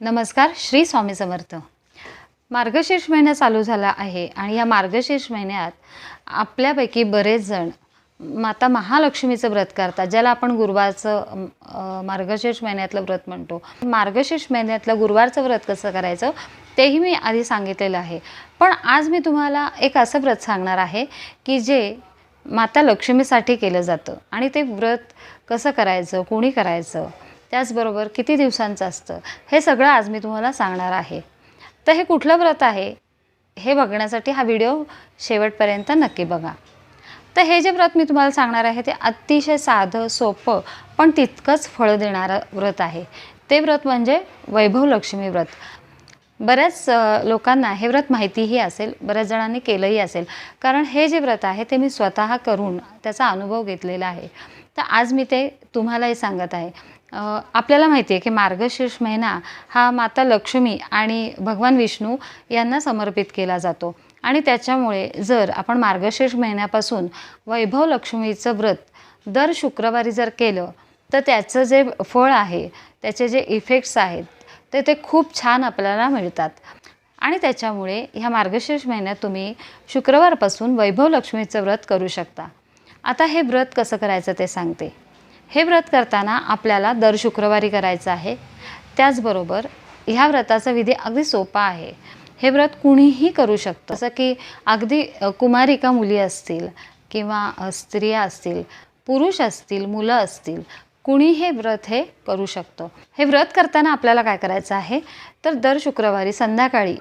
नमस्कार श्री स्वामी समर्थ. मार्गशीर्ष महिना चालू झाला आहे आणि या मार्गशीर्ष महिन्यात आपल्यापैकी बरेच जण माता महालक्ष्मीचं व्रत करतात ज्याला आपण गुरुवारचं मार्गशीर्ष महिन्यातलं व्रत म्हणतो. मार्गशीर्ष महिन्यातलं गुरुवारचं व्रत कसं करायचं तेही मी आधी सांगितलेलं आहे. पण आज मी तुम्हाला एक असं व्रत सांगणार आहे की जे माता लक्ष्मीसाठी केलं जातं आणि ते व्रत कसं करायचं कोणी करायचं त्याचबरोबर किती दिवसांचं असतं? हे सगळं आज मी तुम्हाला सांगणार आहे. तर हे कुठलं व्रत आहे? हे बघण्यासाठी हा व्हिडिओ शेवटपर्यंत नक्की बघा. तर हे जे व्रत मी तुम्हाला सांगणार आहे ते अतिशय साधं सोपं पण तितकंच फळं देणारं व्रत आहे. ते व्रत म्हणजे वैभव लक्ष्मी व्रत. बऱ्याच लोकांना हे व्रत माहितीही असेल बऱ्याच जणांनी केलंही असेल. कारण हे जे व्रत आहे ते मी स्वतः करून त्याचा अनुभव घेतलेला आहे. तर आज मी ते तुम्हालाही सांगत आहे. आपल्याला माहिती आहे की मार्गशीर्ष महिना हा माता लक्ष्मी आणि भगवान विष्णू यांना समर्पित केला जातो. आणि त्याच्यामुळे जर आपण मार्गशीर्ष महिन्यापासून वैभव लक्ष्मीचं व्रत दर शुक्रवारी जर केलं तर त्याचं जे फळ आहे त्याचे जे इफेक्ट्स आहेत ते ते खूप छान आपल्याला मिळतात. आणि त्याच्यामुळे ह्या मार्गशीर्ष महिन्यात तुम्ही शुक्रवारपासून वैभव लक्ष्मीचं व्रत करू शकता. आता हे व्रत कसं करायचं ते सांगते. हे व्रत करताना आपल्याला दर शुक्रवारी करायचं आहे. त्याचबरोबर ह्या व्रताचा विधी अगदी सोपा आहे. हे व्रत कुणीही करू शकतं. जसं की अगदी कुमारिका मुली असतील किंवा स्त्रिया असतील पुरुष असतील मुलं असतील कुणी हे व्रत हे करू शकतो. हे व्रत करताना आपल्याला काय करायचं आहे? तर दर शुक्रवारी संध्याकाळी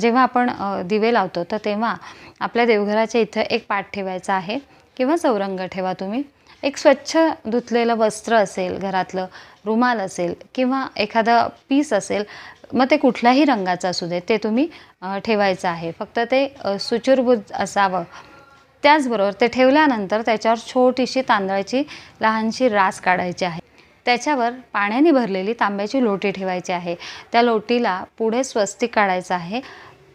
जेव्हा आपण दिवे लावतो तर तेव्हा आपल्या देवघराच्या इथं एक पाठ ठेवायचा आहे. किंवा चौरंग ठेवा तुम्ही. एक स्वच्छ धुतलेलं वस्त्र असेल घरातलं रुमाल असेल किंवा एखादा पीस असेल मग ते कुठल्याही रंगाचं असू दे ते तुम्ही ठेवायचं आहे. फक्त ते अ, असावं. त्याचबरोबर ते ठेवल्यानंतर त्याच्यावर छोटीशी तांदळाची लहानशी रास काढायची आहे. त्याच्यावर पाण्याने भरलेली तांब्याची लोटी ठेवायची आहे. त्या लोटीला पुढे स्वस्तिक काढायचं आहे.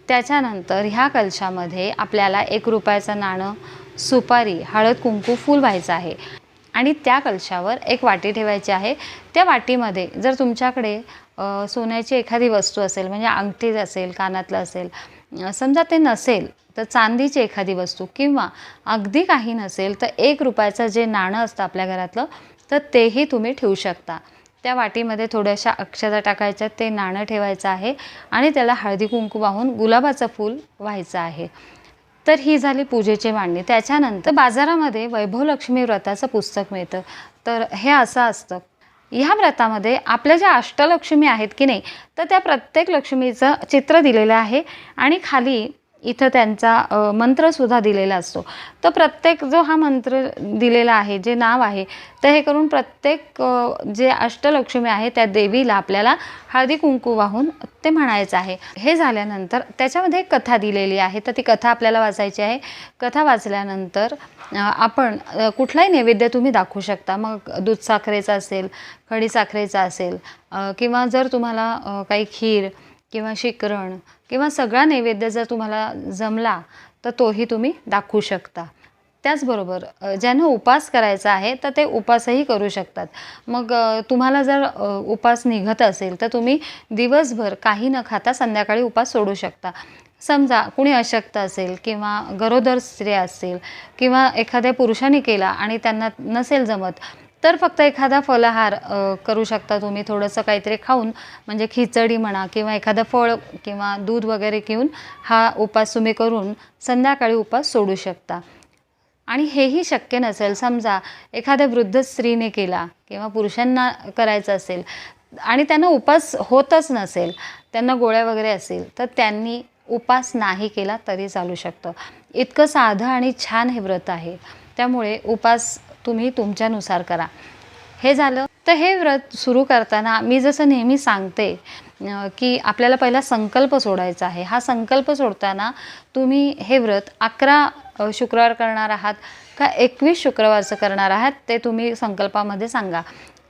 त्याच्यानंतर ह्या कलशामध्ये आपल्याला एक रुपयाचं नाणं सुपारी हळद कुंकू फूल व्हायचं आहे. आणि त्या कलशावर एक वाटी ठेवायची आहे. त्या वाटीमध्ये जर तुमच्याकडे सोन्याची एखादी वस्तू असेल म्हणजे अंगठी असेल कानातलं असेल समजा ते नसेल तर चांदीची एखादी वस्तू किंवा अगदी काही नसेल तर एक रुपयाचं जे नाणं असतं आपल्या घरातलं तर तेही तुम्ही ठेवू शकता. त्या वाटीमध्ये थोड्याशा अक्षता टाकायच्या ते नाणं ठेवायचं आहे आणि त्याला हळदी कुंकू वाहून गुलाबाचं फूल व्हायचं आहे. तर ही झाली पूजेची मांडणी. त्याच्यानंतर बाजारामध्ये वैभव लक्ष्मी व्रताचं पुस्तक मिळतं. तर हे असं असतं. ह्या व्रतामध्ये आपल्या ज्या अष्टलक्ष्मी आहेत की नाही तर त्या प्रत्येक लक्ष्मीचं चित्र दिलेलं आहे आणि खाली इथं त्यांचा मंत्रसुद्धा दिलेला असतो. तर प्रत्येक जो हा मंत्र दिलेला आहे जे नाव आहे तर हे करून प्रत्येक जे अष्टलक्ष्मी आहे त्या देवीला आपल्याला हळदी कुंकू वाहून ते म्हणायचं आहे. हे झाल्यानंतर त्याच्यामध्ये एक कथा दिलेली आहे. तर ती कथा आपल्याला वाचायची आहे. कथा वाचल्यानंतर आपण कुठलाही नैवेद्य तुम्ही दाखवू शकता. मग दूध साखरेचा असेल खडी साखरेचा असेल किंवा जर तुम्हाला काही खीर किंवा शिकरण किंवा सगळा नैवेद्य जर तुम्हाला जमला तर तोही तुम्ही दाखवू शकता. त्याचबरोबर ज्यांना उपास करायचा आहे तर ते उपासही करू शकतात. मग तुम्हाला जर उपास निघत असेल तर तुम्ही दिवसभर काही न खाता संध्याकाळी उपास सोडू शकता. समजा कुणी अशक्त असेल किंवा गरोदर स्त्रिया असतील किंवा एखाद्या पुरुषाने केला आणि त्यांना नसेल जमत तर फक्त एखादा फलाहार करू शकता तुम्ही थोडंसं काहीतरी खाऊन. म्हणजे खिचडी म्हणा किंवा एखादं फळ किंवा दूध वगैरे घेऊन हा उपास तुम्ही करून संध्याकाळी उपास सोडू शकता. आणि हेही शक्य नसेल समजा एखाद्या वृद्ध स्त्रीने केला किंवा पुरुषांना करायचं असेल आणि त्यांना उपास होतच नसेल त्यांना गोळ्या वगैरे असेल तर त्यांनी उपास नाही केला तरी चालू शकतं. इतकं साधं आणि छान हे व्रत आहे. त्यामुळे उपास तुम्ही तुमच्यानुसार करा. हे झालं. तर हे व्रत सुरू करताना मी जसं नेहमी सांगते की आपल्याला पहिला संकल्प सोडायचा आहे. हा संकल्प सोडताना तुम्ही हे व्रत अकरा शुक्रवार करणार आहात का एकवीस शुक्रवारचं करणार आहात ते तुम्ही संकल्पामध्ये सांगा.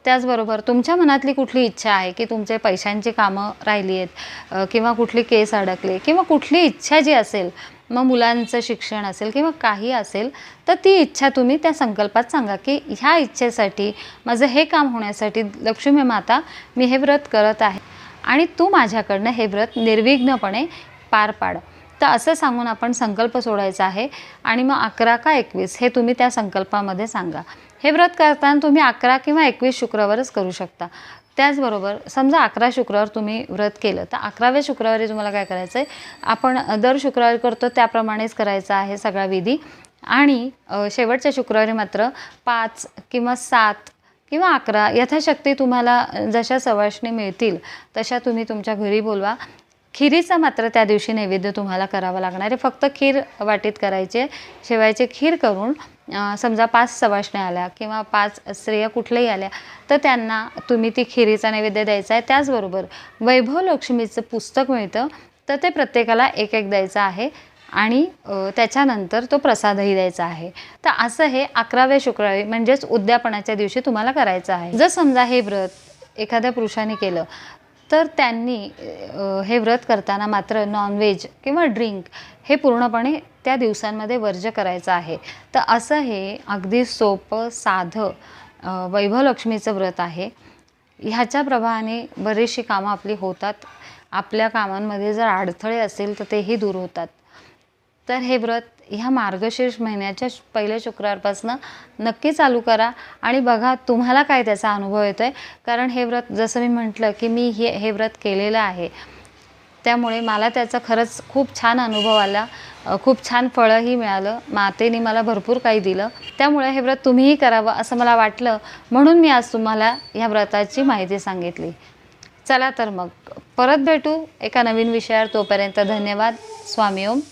त्याचबरोबर तुमच्या मनातली कुठली इच्छा आहे की तुमचे पैशांची कामं राहिली आहेत किंवा कुठली केस अडकले किंवा कुठली इच्छा जी असेल मग मुलांचं शिक्षण असेल किंवा काही असेल तर ती इच्छा तुम्ही त्या संकल्पात सांगा की ह्या इच्छेसाठी माझं हे काम होण्यासाठी लक्ष्मी माता मी हे व्रत करत आहे आणि तू माझ्याकडनं हे व्रत निर्विघ्नपणे पार पाड. तर असं सांगून आपण संकल्प सोडायचा आहे आणि मग अकरा का एकवीस हे तुम्ही त्या संकल्पामध्ये सांगा. हे व्रत करताना तुम्ही अकरा किंवा एकवीस शुक्रवारच करू शकता. त्याचबरोबर समजा अकरा शुक्रवार तुम्ही व्रत केलं तर अकराव्या शुक्रवारी तुम्हाला काय करायचं आहे आपण दर शुक्रवारी करतो त्याप्रमाणेच करायचं आहे सगळा विधी. आणि शेवटच्या शुक्रवारी मात्र पाच किंवा सात किंवा अकरा यथाशक्ती तुम्हाला जशा सवाशणी मिळतील तशा तुम्ही तुमच्या घरी बोलवा. खिरीचा मात्र त्या दिवशी नैवेद्य तुम्हाला करावा लागणार आहे. फक्त खीर वाटीत करायचे शेवायचे खीर करून समजा पाच सवाष्णे आल्या किंवा पाच स्त्रिया कुठल्याही आल्या तर त्यांना तुम्ही ती खिरीचा नैवेद्य द्यायचा आहे. त्याचबरोबर वैभव लक्ष्मीचं पुस्तक मिळतं तर ते प्रत्येकाला एक एक द्यायचं आहे आणि त्याच्यानंतर तो प्रसादही द्यायचा आहे. तर असं हे अकराव्या शुक्रवारी म्हणजेच उद्यापनाच्या दिवशी तुम्हाला करायचं आहे. जर समजा हे व्रत एखाद्या पुरुषाने केलं तर त्यांनी हे व्रत करताना मात्र नॉनव्हेज किंवा ड्रिंक हे पूर्णपणे त्या दिवसांमध्ये वर्ज्य करायचं आहे. तर असं हे अगदी सोपं साधं वैभवलक्ष्मीचं व्रत आहे. ह्याच्या प्रभावाने बरीचशी कामं आपली होतात. आपल्या कामांमध्ये जर अडथळे असेल तर तेही दूर होतात. तर हे व्रत ह्या मार्गशीर्ष महिन्याच्या पहिल्या शुक्रवारपासून नक्की चालू करा. आणि बघा तुम्हाला काय त्याचा अनुभव येतो आहे कारण हे व्रत जसं मी म्हटलं की मी हे हे व्रत केलेलं आहे. त्यामुळे मला त्याचा खरंच खूप छान अनुभव आला. खूप छान फळंही मिळालं. मातेने मला भरपूर काही दिलं. त्यामुळे हे व्रत तुम्हीही करावं असं मला वाटलं. म्हणून मी आज तुम्हाला ह्या व्रताची माहिती सांगितली. चला तर मग परत भेटू एका नवीन विषयावर. तोपर्यंत धन्यवाद. स्वामी ओम.